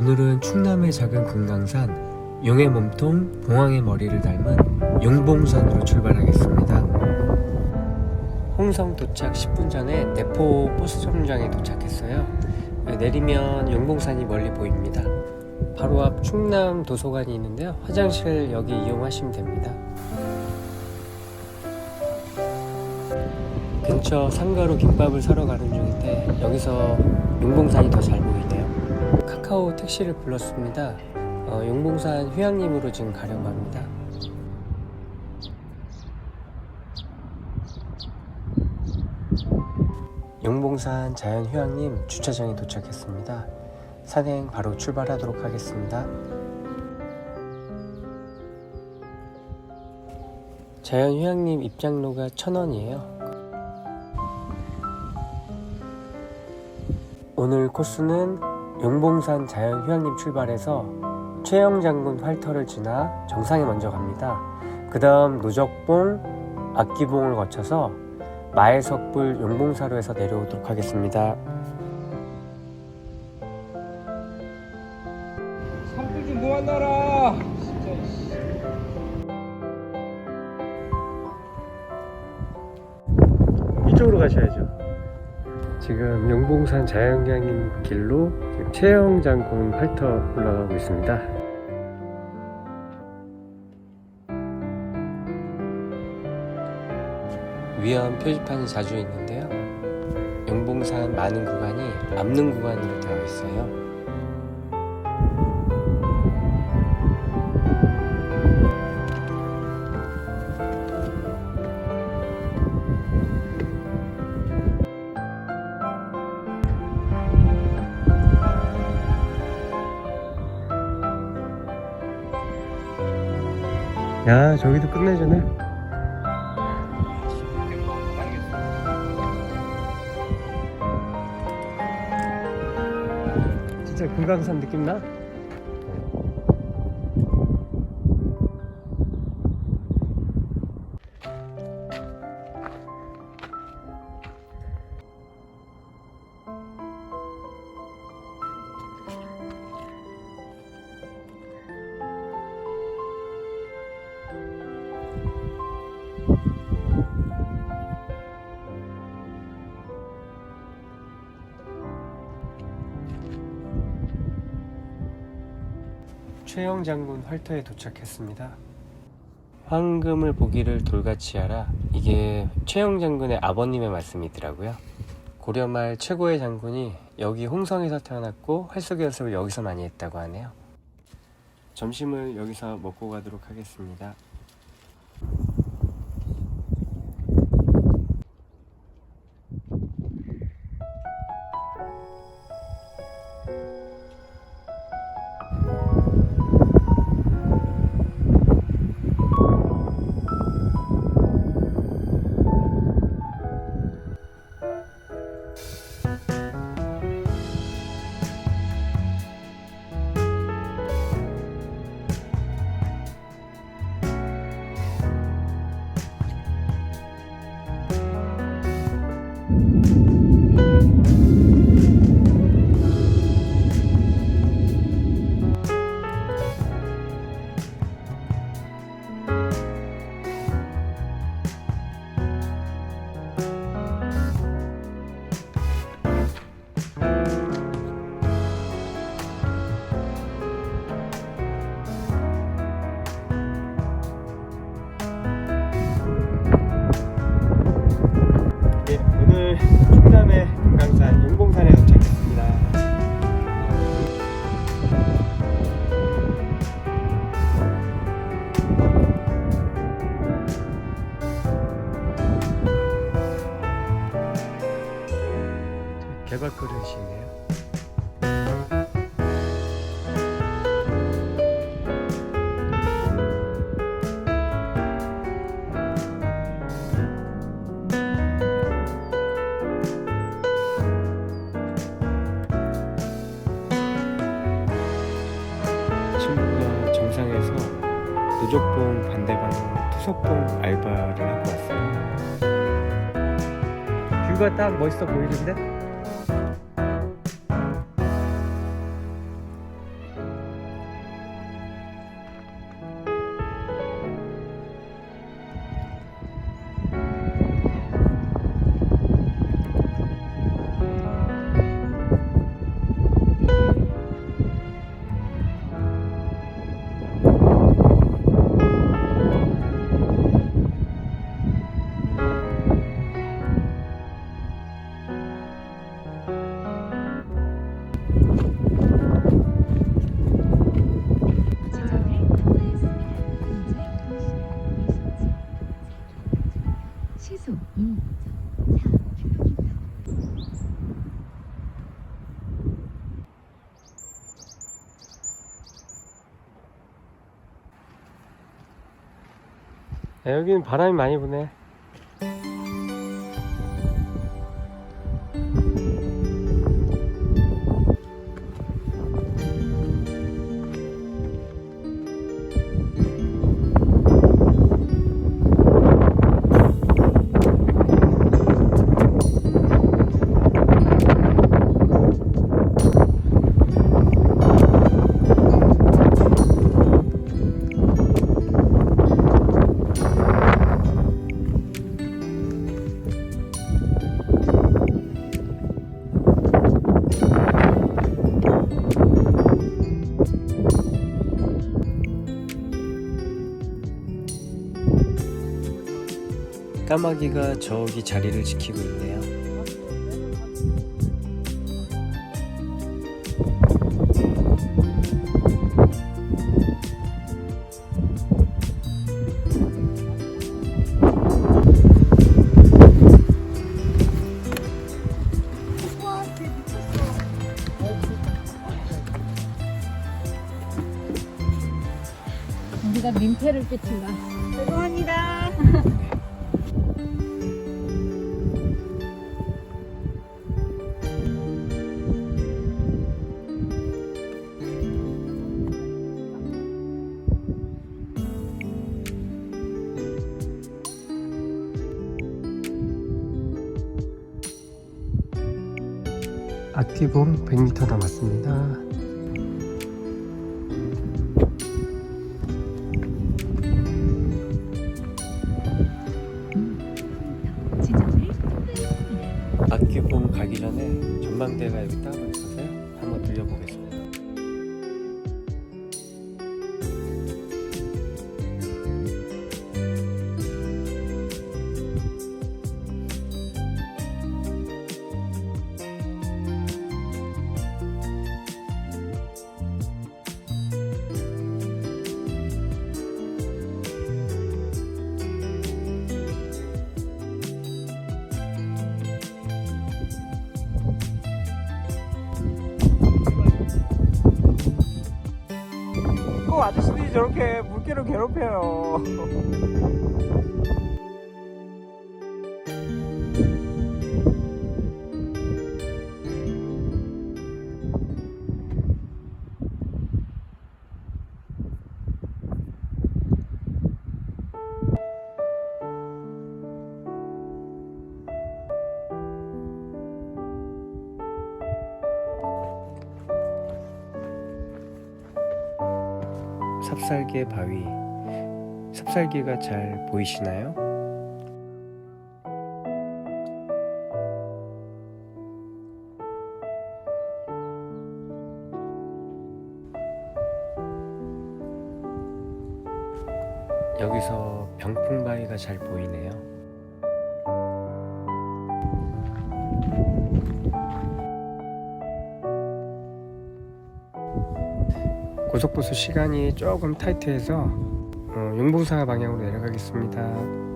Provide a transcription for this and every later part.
오늘은 충남의 작은 금강산 용의 몸통 봉황의 머리를 닮은 용봉산으로 출발하겠습니다. 홍성 도착 10분 전에 내포 버스 정류장에 도착했어요. 내리면 용봉산이 멀리 보입니다. 바로 앞 충남 도서관이 있는데요. 화장실 여기 이용하시면 됩니다. 근처 상가로 김밥을 사러 가는 중인데 여기서 용봉산이 더 잘 보이네요. 카카오 택시를 불렀습니다. 어, 용봉산 휴양림으로 지금 가려고 합니다. 용봉산 자연휴양림 주차장에 도착했습니다. 산행 바로 출발하도록 하겠습니다. 자연휴양림 입장료가 1,000원이에요. 오늘 코스는 용봉산 자연휴양림 출발해서 최영 장군 활터를 지나 정상에 먼저 갑니다. 그 다음 노적봉, 악기봉을 거쳐서 마해석불 용봉사로에서 내려오도록 하겠습니다. 산불 좀 모아놔라. 이쪽으로 가셔야죠. 지금 용봉산 자연휴양림 길로 지금 최영 장군 활터 올라가고 있습니다. 위험 표지판이 자주 있는데요. 용봉산 많은 구간이 암릉 구간으로 되어 있어요. 저기도 끝내주네. 진짜 금강산 느낌 나? 최영 장군 활터에 도착했습니다. 황금을 보기를 돌같이 하라. 이게 최영 장군의 아버님의 말씀이더라고요. 고려 말 최고의 장군이 여기 홍성에서 태어났고 활쏘기 연습을 여기서 많이 했다고 하네요. 점심을 여기서 먹고 가도록 하겠습니다. 개발 그릇이네요. 친구가 정상에서 노적봉 반대방 투석봉 알바를 하고 왔어요. 뷰가 딱 멋있어 보이는데? 네, 여기는 바람이 많이 부네. 까마귀가 저기 자리를 지키고 있네요. 우리가 민폐를 끼친다. 죄송합니다. 악기봉 100m 남았습니다. 악기봉 가기 전에 전망대가 여기 따로 아저씨들이 저렇게 물개를 괴롭혀요. 삽살개 바위. 삽살개가 잘 보이시나요? 여기서 병풍바위가 잘 보이네요. 고속버스 시간이 조금 타이트해서 어, 용봉사 방향으로 내려가겠습니다.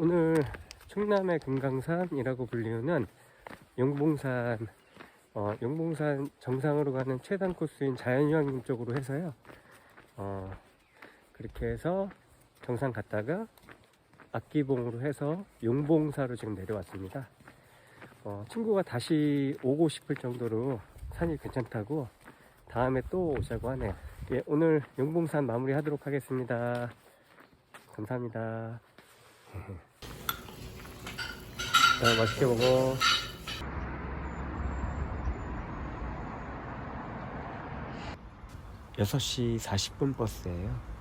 오늘 충남의 금강산이라고 불리우는 용봉산, 어, 용봉산 정상으로 가는 최단 코스인 자연휴양림 쪽으로 해서요. 어, 그렇게 해서 정상 갔다가 악기봉으로 해서 용봉사로 지금 내려왔습니다. 어, 친구가 다시 오고 싶을 정도로 산이 괜찮다고 다음에 또 오자고 하네 예, 오늘 용봉산 마무리 하도록 하겠습니다. 감사합니다. 야, 맛있게 먹어. 6시 40분 버스예요.